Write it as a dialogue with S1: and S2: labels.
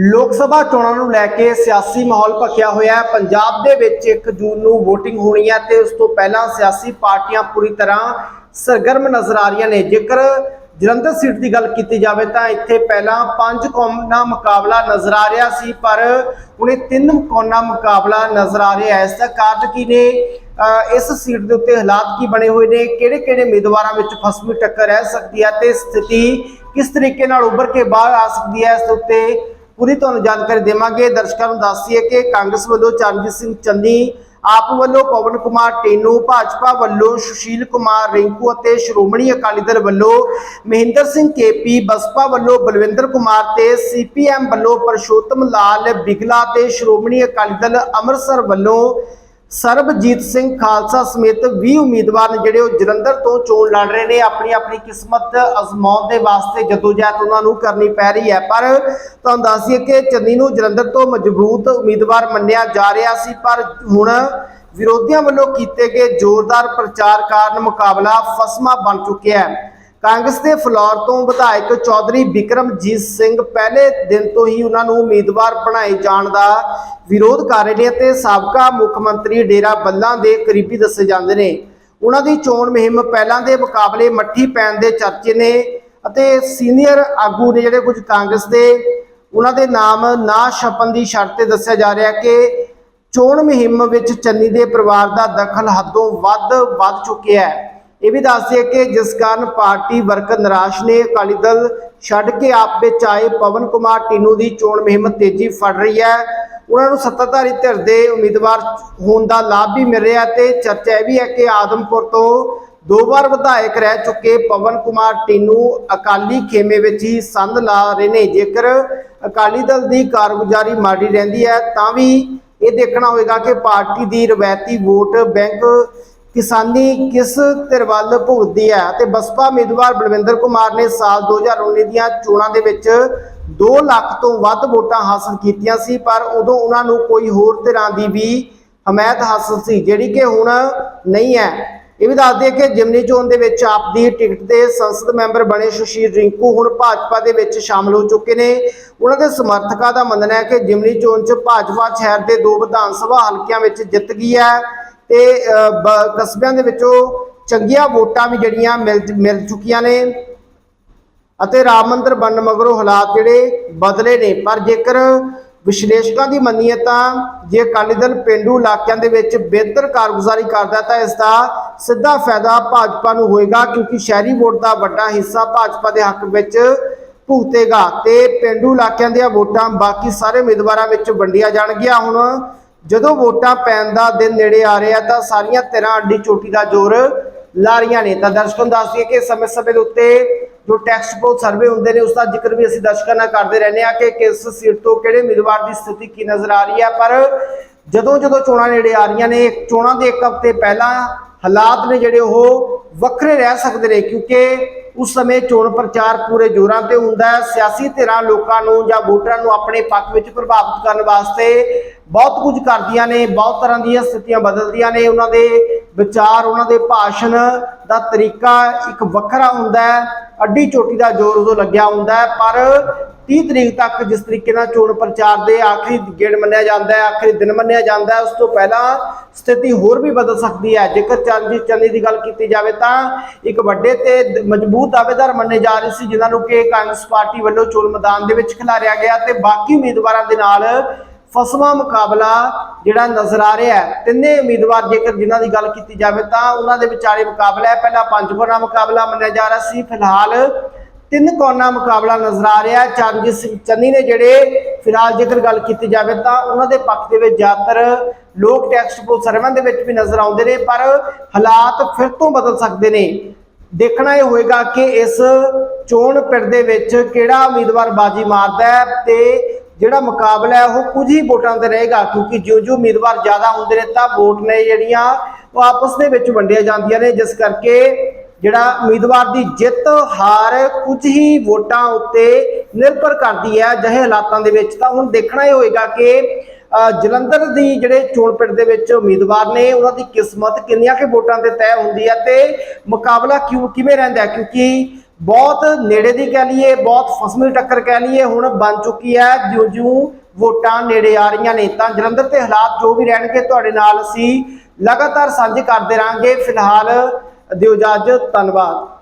S1: ਲੋਕ ਸਭਾ ਚੋਣਾਂ ਨੂੰ ਲੈ ਕੇ ਸਿਆਸੀ ਮਾਹੌਲ ਭਖਿਆ ਹੋਇਆ ਹੈ। ਪੰਜਾਬ ਦੇ ਵਿੱਚ 1 ਜੂਨ ਨੂੰ VOTING ਹੋਣੀ ਹੈ ਤੇ ਉਸ ਤੋਂ ਪਹਿਲਾਂ ਸਿਆਸੀ ਪਾਰਟੀਆਂ ਪੂਰੀ ਤਰ੍ਹਾਂ ਸਰਗਰਮ ਨਜ਼ਰ ਆ ਰਹੀਆਂ ਨੇ। ਜੇਕਰ ਜਲੰਧਰ ਸੀਟ ਦੀ ਗੱਲ ਕੀਤੀ ਜਾਵੇ ਤਾਂ ਇੱਥੇ ਪਹਿਲਾਂ ਪੰਜ ਕੌਮਾਂ ਮੁਕਾਬਲਾ ਨਜ਼ਰ ਆ ਰਿਹਾ ਸੀ, ਪਰ ਹੁਣੇ ਤਿੰਨ ਕੌਮਾਂ ਮੁਕਾਬਲਾ ਨਜ਼ਰ ਆ ਰਿਹਾ ਹੈ। ਇਸ ਦਾ ਕਾਰਨ ਕੀ ਨੇ? ਇਸ ਸੀਟ ਦੇ ਉੱਤੇ ਹਾਲਾਤ ਕੀ ਬਣੇ ਹੋਏ ਨੇ? ਕਿਹੜੇ ਕਿਹੜੇ ਉਮੀਦਵਾਰਾਂ ਵਿੱਚ ਫਸਵੀਂ ਟੱਕਰ ਰਹਿ ਸਕਦੀ ਹੈ ਤੇ ਸਥਿਤੀ ਕਿਸ ਤਰੀਕੇ ਨਾਲ ਉੱਭਰ ਕੇ ਬਾਹਰ ਆ ਸਕਦੀ ਹੈ? ਇਸ ਦੇ ਉੱਤੇ ਪੂਰੀ ਤੁਹਾਨੂੰ ਜਾਣਕਾਰੀ ਦੇਵਾਂਗੇ। ਦਰਸ਼ਕਾਂ ਨੂੰ ਦੱਸ ਦਈਏ ਕਿ ਕਾਂਗਰਸ ਵੱਲੋਂ ਚਰਨਜੀਤ ਸਿੰਘ ਚੰਨੀ, ਆਪ ਵੱਲੋਂ ਪਵਨ ਕੁਮਾਰ ਟੇਨੂ, ਭਾਜਪਾ ਵੱਲੋਂ ਸੁਸ਼ੀਲ ਕੁਮਾਰ ਰਿੰਕੂ ਅਤੇ ਸ਼੍ਰੋਮਣੀ ਅਕਾਲੀ ਦਲ ਵੱਲੋਂ ਮਹਿੰਦਰ ਸਿੰਘ ਕੇਪੀ, ਬਸਪਾ ਵੱਲੋਂ ਬਲਵਿੰਦਰ ਕੁਮਾਰ ਤੇ ਸੀਪੀਐਮ ਵੱਲੋਂ ਪਰਸ਼ੋਤਮ ਲਾਲ ਬਿਗਲਾ ਤੇ ਸ਼੍ਰੋਮਣੀ ਅਕਾਲੀ ਦਲ ਅੰਮ੍ਰਿਤਸਰ ਵੱਲੋਂ ਸਰਬਜੀਤ ਸਿੰਘ ਖਾਲਸਾ ਸਮੇਤ 20 ਉਮੀਦਵਾਰ ਨੇ ਜਿਹੜੇ ਉਹ ਜਲੰਧਰ ਤੋਂ ਚੋਣ ਲੜ ਰਹੇ ਨੇ, ਆਪਣੀ ਆਪਣੀ ਕਿਸਮਤ ਅਜ਼ਮਾਉਣ ਦੇ ਵਾਸਤੇ ਜਦੋਜਹਿਦ ਉਹਨਾਂ ਨੂੰ ਕਰਨੀ ਪੈ ਰਹੀ ਹੈ। ਪਰ ਤੁਹਾਨੂੰ ਦੱਸ ਦਈਏ ਕਿ ਚੰਨੀ ਨੂੰ ਜਲੰਧਰ ਤੋਂ ਮਜ਼ਬੂਤ ਉਮੀਦਵਾਰ ਮੰਨਿਆ ਜਾ ਰਿਹਾ ਸੀ, ਪਰ ਹੁਣ ਵਿਰੋਧੀਆਂ ਵੱਲੋਂ ਕੀਤੇ ਗਏ ਜ਼ੋਰਦਾਰ ਪ੍ਰਚਾਰ ਕਾਰਨ ਮੁਕਾਬਲਾ ਫਸਮਾ ਬਣ ਚੁੱਕਿਆ ਹੈ। ਕਾਂਗਰਸ ਦੇ ਫਲੋਰ ਤੋਂ ਵਿਧਾਇਕ ਚੌਧਰੀ ਵਿਕਰਮਜੀਤ ਸਿੰਘ ਪਹਿਲੇ ਦਿਨ ਤੋਂ ਹੀ ਉਹਨਾਂ ਨੂੰ ਉਮੀਦਵਾਰ ਬਣਾਏ ਜਾਣ ਦਾ ਵਿਰੋਧ ਕਰ ਰਹੇ ਨੇ ਅਤੇ ਸਾਬਕਾ ਮੁੱਖ ਮੰਤਰੀ ਡੇਰਾ ਬੱਲਾਂ ਦੇ ਕਰੀਬੀ ਦੱਸੇ ਜਾਂਦੇ ਨੇ। ਉਹਨਾਂ ਦੀ ਚੋਣ ਮੁਹਿੰਮ ਪਹਿਲਾਂ ਦੇ ਮੁਕਾਬਲੇ ਮੱਠੀ ਪੈਣ ਦੇ ਚਰਚੇ ਨੇ ਅਤੇ ਸੀਨੀਅਰ ਆਗੂ ਨੇ ਜਿਹੜੇ ਕੁਝ ਕਾਂਗਰਸ ਦੇ, ਉਹਨਾਂ ਦੇ ਨਾਮ ਨਾ ਛਪਣ ਦੀ ਸ਼ਰਤ ਤੇ ਦੱਸਿਆ ਜਾ ਰਿਹਾ ਕਿ ਚੋਣ ਮੁਹਿੰਮ ਵਿੱਚ ਚੰਨੀ ਦੇ ਪਰਿਵਾਰ ਦਾ ਦਖਲ ਹੱਦੋਂ ਵੱਧ ਵੱਧ ਚੁੱਕਿਆ ਹੈ। ਇਹ ਵੀ ਦੱਸ ਦਈਏ ਕਿ ਜਿਸ ਕਾਰਨ ਪਾਰਟੀ ਵਰਕਰ ਨਿਰਾਸ਼ ਨੇ, ਅਕਾਲੀ ਦਲ ਛੱਡ ਕੇ ਆਪ ਵਿੱਚ ਆਏ ਪਵਨ ਕੁਮਾਰ ਟੀਨੂ ਦੀ ਚੋਣ ਮੁਹਿੰਮ ਤੇਜ਼ੀ ਫੜ ਰਹੀ ਹੈ। ਉਹਨਾਂ ਨੂੰ ਸੱਤਾਧਾਰੀ ਧਿਰ ਦੇ ਉਮੀਦਵਾਰ ਹੋਣ ਦਾ ਲਾਭ ਵੀ ਮਿਲ ਰਿਹਾ ਤੇ ਚਰਚਾ ਇਹ ਵੀ ਹੈ ਕਿ ਆਦਮਪੁਰ ਤੋਂ ਦੋ ਵਾਰ ਵਿਧਾਇਕ ਰਹਿ ਚੁੱਕੇ ਪਵਨ ਕੁਮਾਰ ਟੀਨੂ ਅਕਾਲੀ ਖੇਮੇ ਵਿੱਚ ਹੀ ਸੰਦ ਲਾ ਰਹੇ ਨੇ। ਜੇਕਰ ਅਕਾਲੀ ਦਲ ਦੀ ਕਾਰਗੁਜ਼ਾਰੀ ਮਾੜੀ ਰਹਿੰਦੀ ਹੈ, ਤਾਂ ਵੀ ਇਹ ਦੇਖਣਾ ਹੋਵੇਗਾ ਕਿ ਪਾਰਟੀ ਦੀ ਰਵਾਇਤੀ ਵੋਟ ਬੈਂਕ ਕਿਸਾਨੀ ਕਿਸ ਧਿਰ ਵੱਲ ਭੁਗਤਦੀ ਹੈ? ਤੇ ਬਸਪਾ ਉਮੀਦਵਾਰ ਬਲਵਿੰਦਰ ਕੁਮਾਰ ਨੇ ਸਾਲ 2019 ਦੀਆਂ ਚੋਣਾਂ ਦੇ ਵਿੱਚ 2 ਲੱਖ ਤੋਂ ਵੱਧ ਵੋਟਾਂ ਹਾਸਲ ਕੀਤੀਆਂ ਸੀ, ਪਰ ਉਦੋਂ ਉਹਨਾਂ ਨੂੰ ਕੋਈ ਹੋਰ ਧਿਰਾਂ ਦੀ ਵੀ ਹਮਾਇਤ ਹਾਸਲ ਸੀ, ਜਿਹੜੀ ਕਿ ਹੁਣ ਨਹੀਂ ਹੈ। ਇਹ ਵੀ ਦੱਸ ਦਈਏ ਕਿ ਜਿਮਨੀ ਚੋਣ ਦੇ ਵਿੱਚ ਆਪ ਦੀ ਟਿਕਟ ਤੇ ਸੰਸਦ ਮੈਂਬਰ ਬਣੇ ਸੁਸ਼ੀਲ ਰਿੰਕੂ ਹੁਣ ਭਾਜਪਾ ਦੇ ਵਿੱਚ ਸ਼ਾਮਲ ਹੋ ਚੁੱਕੇ ਨੇ। ਉਹਨਾਂ ਦੇ ਸਮਰਥਕਾਂ ਦਾ ਮੰਨਣਾ ਹੈ ਕਿ ਜਿਮਨੀ ਚੋਣ 'ਚ ਭਾਜਪਾ ਸ਼ਹਿਰ ਦੇ ਦੋ ਵਿਧਾਨ ਸਭਾ ਹਲਕਿਆਂ ਵਿੱਚ ਜਿੱਤ ਗਈ ਹੈ। ਤੇ ਕਸਬਿਆਂ ਦੇ ਵਿੱਚੋਂ ਚੰਗੀਆਂ ਵੋਟਾਂ ਵੀ ਜਿਹੜੀਆਂ ਮਿਲ ਮਿਲ ਚੁੱਕੀਆਂ ਨੇ ਅਤੇ ਰਾਮ ਮੰਦਰ ਬਣਨ ਮਗਰੋਂ ਹਾਲਾਤ ਜਿਹੜੇ ਬਦਲੇ ਨੇ। ਪਰ ਜੇਕਰ ਵਿਸ਼ਲੇਸ਼ਕਾਂ ਦੀ ਮੰਨੀਏ ਤਾਂ ਜੇ ਅਕਾਲੀ ਦਲ ਪਿੰਡੂ ਇਲਾਕਿਆਂ ਦੇ ਵਿੱਚ ਬਿਹਤਰ ਕਾਰਗੁਜ਼ਾਰੀ ਕਰਦਾ ਤਾਂ ਇਸ ਦਾ ਸਿੱਧਾ ਫਾਇਦਾ ਭਾਜਪਾ ਨੂੰ ਹੋਏਗਾ, ਕਿਉਂਕਿ ਸ਼ਹਿਰੀ ਵੋਟ ਦਾ ਵੱਡਾ ਹਿੱਸਾ ਭਾਜਪਾ ਦੇ ਹੱਕ ਵਿੱਚ ਭੁਗਤੇਗਾ ਤੇ ਪਿੰਡੂ ਇਲਾਕਿਆਂ ਦੀਆਂ ਵੋਟਾਂ ਬਾਕੀ ਸਾਰੇ ਉਮੀਦਵਾਰਾਂ ਵਿੱਚ ਵੰਡੀਆਂ ਜਾਣਗੀਆਂ। ਹੁਣ ਜਦੋਂ ਵੋਟਾਂ ਪੈਣ ਦਾ ਦਿਨ ਨੇੜੇ ਆ ਰਿਹਾ ਤਾਂ ਸਾਰੀਆਂ ਧਿਰਾਂ ਅੱਡੀ ਚੋਟੀ ਦਾ ਜ਼ੋਰ ਲਾ ਰਹੀਆਂ ਨੇ। ਤਾਂ ਦਰਸ਼ਕਾਂ ਨੂੰ ਦੱਸਦੀ ਦਈਏ ਕਿ ਸਮੇਂ ਸਮੇਂ ਦੇ ਉੱਤੇ ਜੋ ਟੈਕਸਟ ਪੋਲ ਸਰਵੇ ਹੁੰਦੇ ਨੇ ਉਸ ਦਾ ਜ਼ਿਕਰ ਵੀ ਅਸੀਂ ਦਰਸ਼ਕਾਂ ਨਾਲ ਕਰਦੇ ਰਹਿੰਦੇ ਆ ਕਿ ਕਿਸ ਸੀਟ ਤੋਂ ਕਿਹੜੇ ਉਮੀਦਵਾਰ ਦੀ ਸਥਿਤੀ ਕੀ ਨਜ਼ਰ ਆ ਰਹੀ ਹੈ। ਪਰ ਜਦੋਂ ਜਦੋਂ ਚੋਣਾਂ ਨੇੜੇ ਆ ਰਹੀਆਂ ਨੇ ਚੋਣਾਂ ਦੇ ਇੱਕ ਹਫ਼ਤੇ ਪਹਿਲਾਂ ਹਾਲਾਤ ਨੇ ਜਿਹੜੇ ਉਹ ਵੱਖਰੇ ਰਹਿ ਸਕਦੇ ਨੇ, ਕਿਉਂਕਿ ਉਸ ਸਮੇਂ ਚੋਣ ਪ੍ਰਚਾਰ ਪੂਰੇ ਜ਼ੋਰਾਂ ਤੇ ਹੁੰਦਾ ਹੈ। ਸਿਆਸੀ ਧਿਰਾਂ ਲੋਕਾਂ ਨੂੰ ਜਾਂ ਵੋਟਰਾਂ ਨੂੰ ਆਪਣੇ ਪੱਖ ਵਿੱਚ ਪ੍ਰਭਾਵਿਤ ਕਰਨ ਵਾਸਤੇ ਬਹੁਤ ਕੁਝ ਕਰਦੀਆਂ ਨੇ, ਬਹੁਤ ਤਰ੍ਹਾਂ ਦੀਆਂ ਸਥਿਤੀਆਂ ਬਦਲਦੀਆਂ ਨੇ। ਉਹਨਾਂ ਦੇ ਵਿਚਾਰ ਉਹਨਾਂ ਦੇ ਭਾਸ਼ਣ ਦਾ ਤਰੀਕਾ ਇੱਕ ਵੱਖਰਾ ਹੁੰਦਾ ਹੈ, ਅੱਡੀ ਚੋਟੀ ਦਾ ਜ਼ੋਰ ਉਦੋਂ ਲੱਗਿਆ ਹੁੰਦਾ ਹੈ, ਪਰ 30 ਤਰੀਕ ਤੱਕ ਜਿਸ ਤਰੀਕੇ ਨਾਲ ਚੋਣ ਪ੍ਰਚਾਰ ਦੇ ਆਖਰੀ ਗੇੜ ਮੰਨਿਆ ਜਾਂਦਾ ਹੈ, ਆਖਰੀ ਦਿਨ ਮੰਨਿਆ ਜਾਂਦਾ ਹੈ, ਉਸ ਤੋਂ ਪਹਿਲਾਂ ਸਥਿਤੀ ਹੋਰ ਵੀ ਬਦਲ ਸਕਦੀ ਹੈ। ਜੇਕਰ ਚਰਨਜੀਤ ਚੰਨੀ ਦੀ ਗੱਲ ਕੀਤੀ ਜਾਵੇ ਤਾਂ ਇੱਕ ਵੱਡੇ ਤੇ ਮਜ਼ਬੂਤ ਦਾਅਵੇਦਾਰ ਮੰਨੇ ਜਾ ਰਹੇ ਸੀ, ਜਿਨ੍ਹਾਂ ਨੂੰ ਕਿ ਕਾਂਗਰਸ ਪਾਰਟੀ ਵੱਲੋਂ ਚੋਣ ਮੈਦਾਨ ਦੇ ਵਿੱਚ ਖਿਲਾਰਿਆ ਗਿਆ ਤੇ ਬਾਕੀ ਉਮੀਦਵਾਰਾਂ ਦੇ ਨਾਲ ਫਸਵਾ ਮੁਕਾਬਲਾ ਜਿਹੜਾ ਨਜ਼ਰ ਆ ਰਿਹਾ ਤਿੰਨੇ ਉਮੀਦਵਾਰ ਜੇਕਰ ਜਿਨ੍ਹਾਂ ਦੀ ਗੱਲ ਕੀਤੀ ਜਾਵੇ ਤਾਂ ਉਹਨਾਂ ਦੇ ਵਿਚਾਲੇ ਮੁਕਾਬਲਾ ਹੈ। ਪਹਿਲਾਂ ਪੰਜ ਕੋਨਾ ਮੁਕਾਬਲਾ ਮੰਨਿਆ ਜਾ ਰਿਹਾ ਸੀ। ਫਿਲਹਾਲ ਤਿੰਨ ਕੋਨਾ ਮੁਕਾਬਲਾ ਨਜ਼ਰ ਆ ਰਿਹਾ ਚਰਨਜੀਤ ਸਿੰਘ ਚੰਨੀ ਨੇ ਜਿਹੜੇ ਫਿਲਹਾਲ ਜੇਕਰ ਗੱਲ ਕੀਤੀ ਜਾਵੇ ਤਾਂ ਉਹਨਾਂ ਦੇ ਪੱਖ ਦੇ ਵਿੱਚ ਜ਼ਿਆਦਾਤਰ ਲੋਕ ਟੈਕਸਟ ਪੋਲ ਸਰਵਿਆਂ ਦੇ ਵਿੱਚ ਵੀ ਨਜ਼ਰ ਆਉਂਦੇ ਨੇ, ਪਰ ਹਾਲਾਤ ਫਿਰ ਤੋਂ ਬਦਲ ਸਕਦੇ ਨੇ। ਦੇਖਣਾ ਇਹ ਹੋਏਗਾ ਕਿ ਇਸ ਚੋਣ ਪਿੰਡ ਦੇ ਵਿੱਚ ਕਿਹੜਾ ਉਮੀਦਵਾਰ ਬਾਜੀ ਮਾਰਦਾ ਹੈ ਤੇ ਜਿਹੜਾ ਮੁਕਾਬਲਾ ਹੈ, ਉਹ ਕੁਝ ਹੀ ਵੋਟਾਂ ਤੇ ਰਹੇਗਾ, ਕਿਉਂਕਿ ਜਿਉਂ-ਜਿਉਂ ਉਮੀਦਵਾਰ ਜ਼ਿਆਦਾ ਹੁੰਦੇ ਨੇ, ਤਾਂ ਵੋਟ ਨੇ ਜਿਹੜੀਆਂ, ਉਹ ਆਪਸ ਦੇ ਵਿੱਚ ਵੰਡੀਆਂ ਜਾਂਦੀਆਂ ਨੇ, ਜਿਸ ਕਰਕੇ ਜਿਹੜਾ ਉਮੀਦਵਾਰ ਦੀ ਜਿੱਤ, ਹਾਰ, ਕੁਝ ਹੀ ਵੋਟਾਂ ਉੱਤੇ ਨਿਰਭਰ ਕਰਦੀ ਹੈ ਜਿਹੇ ਹਾਲਾਤਾਂ ਦੇ ਵਿੱਚ। ਤਾਂ ਹੁਣ ਦੇਖਣਾ ਇਹ ਹੋਏਗਾ ਕਿ ਜਲੰਧਰ ਦੀ ਜਿਹੜੇ ਚੋਣ ਪਿੰਡ ਦੇ ਵਿੱਚ ਉਮੀਦਵਾਰ ਨੇ, ਉਹਨਾਂ ਦੀ ਕਿਸਮਤ ਕਿੰਨੀਆਂ ਕਿ ਵੋਟਾਂ ਤੇ ਤੈਅ ਹੁੰਦੀ ਹੈ ਤੇ ਮੁਕਾਬਲਾ ਕਿਉਂ, ਕਿਵੇਂ ਰਹਿੰਦਾ ਕਿਉਂਕਿ ਬਹੁਤ ਨੇੜੇ ਦੀ ਕਹਿ ਲਈਏ, ਬਹੁਤ ਫਸਮੀ ਟੱਕਰ ਕਹਿ ਲਈਏ, ਹੁਣ ਬਣ ਚੁੱਕੀ ਹੈ, ਜਿਉਂ ਜਿਉਂ ਵੋਟਾਂ ਨੇੜੇ ਆ ਰਹੀਆਂ ਨੇ। ਤਾਂ ਜਲੰਧਰ ਦੇ ਹਾਲਾਤ ਜੋ ਵੀ ਰਹਿਣਗੇ, ਤੁਹਾਡੇ ਨਾਲ ਅਸੀਂ ਲਗਾਤਾਰ ਸਾਂਝੇ ਕਰਦੇ ਰਾਂਗੇ ਫਿਲਹਾਲ ਦਿਓ ਇਜਾਜ਼ਤ, ਧੰਨਵਾਦ।